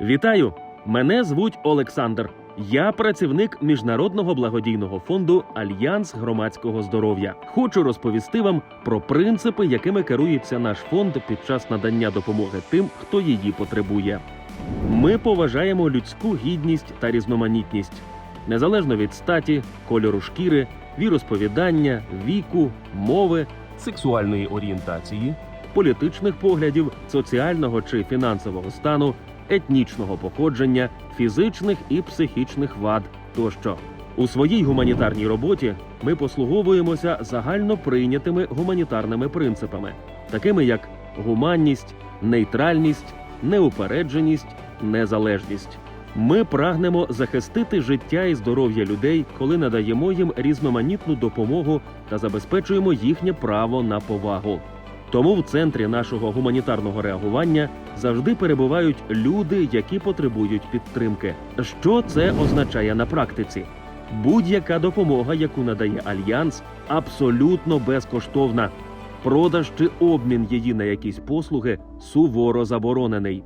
Вітаю! Мене звуть Олександр. Я працівник міжнародного благодійного фонду Альянс громадського здоров'я. Хочу розповісти вам про принципи, якими керується наш фонд під час надання допомоги тим, хто її потребує. Ми поважаємо людську гідність та різноманітність, незалежно від статі, кольору шкіри, віросповідання, віку, мови, сексуальної орієнтації, політичних поглядів, соціального чи фінансового стану, етнічного походження, фізичних і психічних вад тощо. У своїй гуманітарній роботі ми послуговуємося загально прийнятими гуманітарними принципами, такими як гуманність, нейтральність, неупередженість, незалежність. Ми прагнемо захистити життя і здоров'я людей, коли надаємо їм різноманітну допомогу та забезпечуємо їхнє право на повагу. Тому в центрі нашого гуманітарного реагування завжди перебувають люди, які потребують підтримки. Що це означає на практиці? Будь-яка допомога, яку надає альянс, абсолютно безкоштовна. Продаж чи обмін її на якісь послуги суворо заборонений.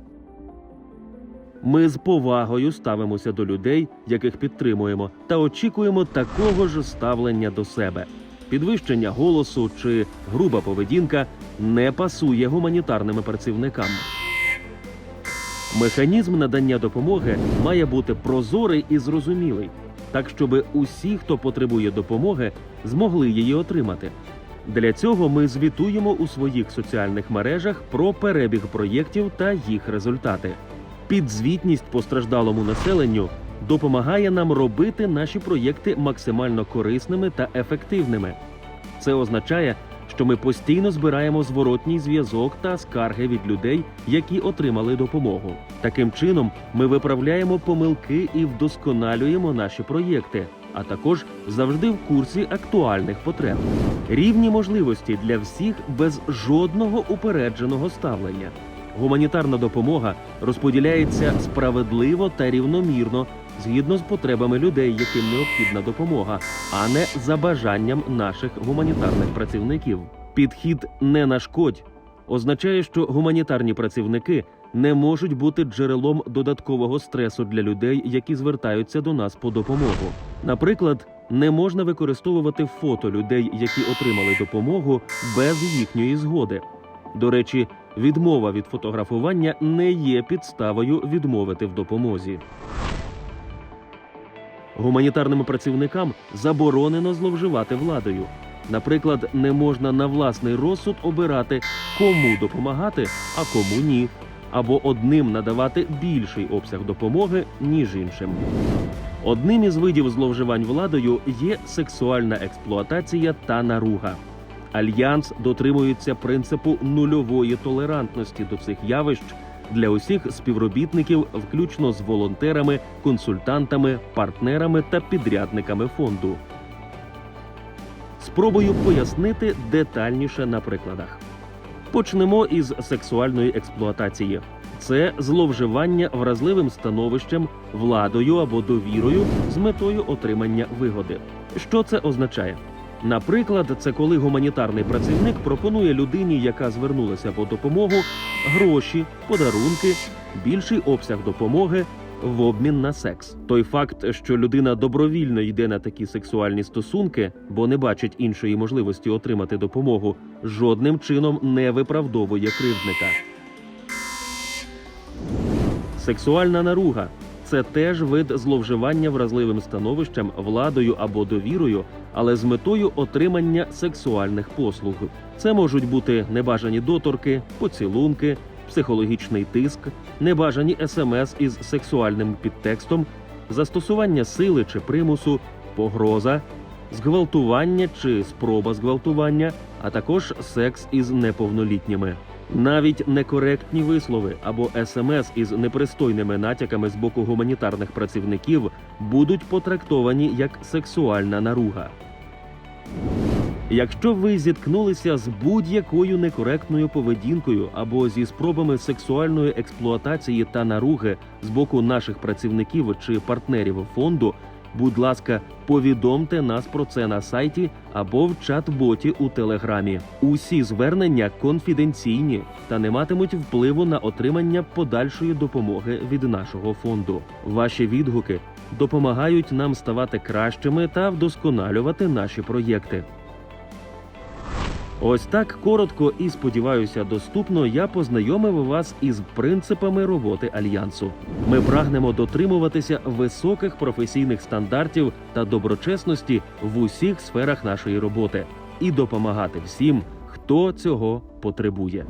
Ми з повагою ставимося до людей, яких підтримуємо, та очікуємо такого ж ставлення до себе. Підвищення голосу чи груба поведінка не пасує гуманітарним працівникам. Механізм надання допомоги має бути прозорий і зрозумілий, так щоб усі, хто потребує допомоги, змогли її отримати. Для цього ми звітуємо у своїх соціальних мережах про перебіг проєктів та їх результати. Підзвітність постраждалому населенню допомагає нам робити наші проєкти максимально корисними та ефективними. Це означає, що ми постійно збираємо зворотній зв'язок та скарги від людей, які отримали допомогу. Таким чином, ми виправляємо помилки і вдосконалюємо наші проєкти, а також завжди в курсі актуальних потреб. Рівні можливості для всіх без жодного упередженого ставлення. Гуманітарна допомога розподіляється справедливо та рівномірно згідно з потребами людей, яким необхідна допомога, а не за бажанням наших гуманітарних працівників. Підхід не нашкодь означає, що гуманітарні працівники не можуть бути джерелом додаткового стресу для людей, які звертаються до нас по допомогу. Наприклад, не можна використовувати фото людей, які отримали допомогу без їхньої згоди. До речі, відмова від фотографування не є підставою відмовити в допомозі. Гуманітарним працівникам заборонено зловживати владою. Наприклад, не можна на власний розсуд обирати, кому допомагати, а кому ні, або одним надавати більший обсяг допомоги, ніж іншим. Одним із видів зловживань владою є сексуальна експлуатація та наруга. Альянс дотримується принципу нульової толерантності до цих явищ для усіх співробітників, включно з волонтерами, консультантами, партнерами та підрядниками фонду. Спробую пояснити детальніше на прикладах. Почнемо із сексуальної експлуатації. Це зловживання вразливим становищем, владою або довірою з метою отримання вигоди. Що це означає? Наприклад, це коли гуманітарний працівник пропонує людині, яка звернулася по допомогу, гроші, подарунки, більший обсяг допомоги в обмін на секс. Той факт, що людина добровільно йде на такі сексуальні стосунки, бо не бачить іншої можливості отримати допомогу, жодним чином не виправдовує кривдника. Сексуальна наруга це теж вид зловживання вразливим становищем, владою або довірою, але з метою отримання сексуальних послуг. Це можуть бути небажані доторки, поцілунки, психологічний тиск, небажані смс із сексуальним підтекстом, застосування сили чи примусу, погроза, зґвалтування чи спроба зґвалтування, а також секс із неповнолітніми. Навіть некоректні вислови або смс із непристойними натяками з боку гуманітарних працівників будуть потрактовані як сексуальна наруга. Якщо ви зіткнулися з будь-якою некоректною поведінкою або зі спробами сексуальної експлуатації та наруги з боку наших працівників чи партнерів фонду, Будь ласка, повідомте нас про це на сайті або в чат-боті у телеграмі. Усі звернення конфіденційні та не матимуть впливу на отримання подальшої допомоги від нашого фонду. Ваші відгуки допомагають нам ставати кращими та вдосконалювати наші проєкти. Ось так коротко і сподіваюся, доступно я познайомив вас із принципами роботи альянсу. Ми прагнемо дотримуватися високих професійних стандартів та доброчесності в усіх сферах нашої роботи і допомагати всім, хто цього потребує.